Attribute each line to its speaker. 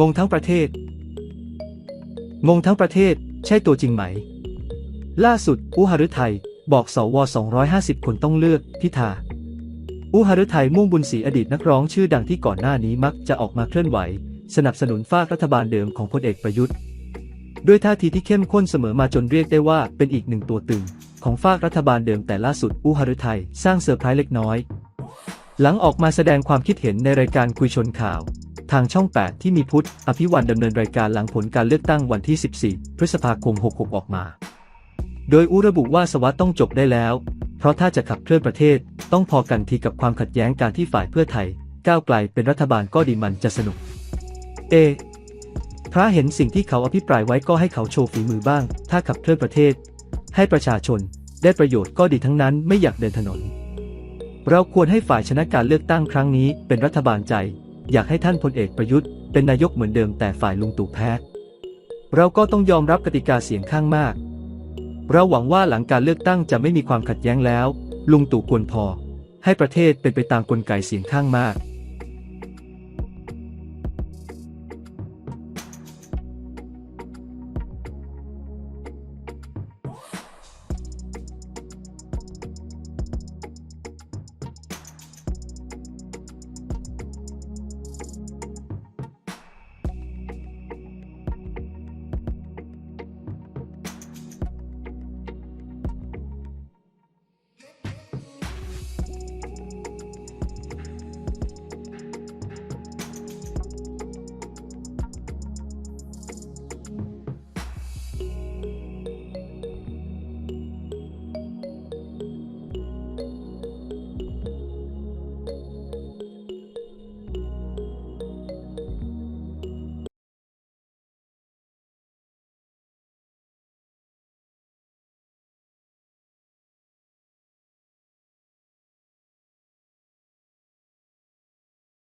Speaker 1: งงทั้งประเทศ งงทั้งประเทศ ใช่ตัวจริงไหม ล่าสุด อุหฤทัยบอกสว 250 คนต้องเลือกพิธา อุหฤทัยม่วงบุญศรีอดีตนักร้องชื่อดังที่ก่อนหน้านี้มักจะออกมาเคลื่อนไหว สนับสนุนฝากรัฐบาลเดิมของพลเอกประยุทธ์ ด้วยท่าทีที่เข้มข้นเสมอมาจนเรียกได้ว่าเป็นอีกหนึ่งตัวตึง ของฝากรัฐบาลเดิมแต่ล่าสุดอุหฤทัยสร้างเซอร์ไพรส์เล็กน้อย หลังออกมาแสดงความคิดเห็นในรายการคุยชนข่าว ทางช่อง 8 ที่มีพุทธ อภิวันดำเนินรายการหลังผลการเลือกตั้งวันที่ 14 พฤษภาคม 66 ออกมา โดยอุระบุว่าสวัสดต้องจบได้แล้ว เพราะถ้าจะขับเคลื่อนประเทศ ต้องพอกันทีกับความขัดแย้งการที่ฝ่ายเพื่อไทย ก้าวไกลเป็นรัฐบาลก็ดีมันจะสนุก เอ พระเห็นสิ่งที่เขาอภิปรายไว้ก็ให้เขาโชว์ฝีมือบ้าง ถ้าขับเคลื่อนประเทศ ให้ประชาชนได้ประโยชน์ก็ดีทั้งนั้นไม่อยากเดินถนน เราควรให้ฝ่ายชนะการเลือกตั้งครั้งนี้เป็นรัฐบาลใจ อยากให้ท่านพลเอกประยุทธ์เป็นนายกเหมือนเดิมแต่ฝ่ายลุงตู่แพ้ เราก็ต้องยอมรับกติกาเสียงข้างมาก เราหวังว่าหลังการเลือกตั้งจะไม่มีความขัดแย้งแล้ว ลุงตู่ควรพอ ให้ประเทศเป็นไปตามกลไกเสียงข้างมาก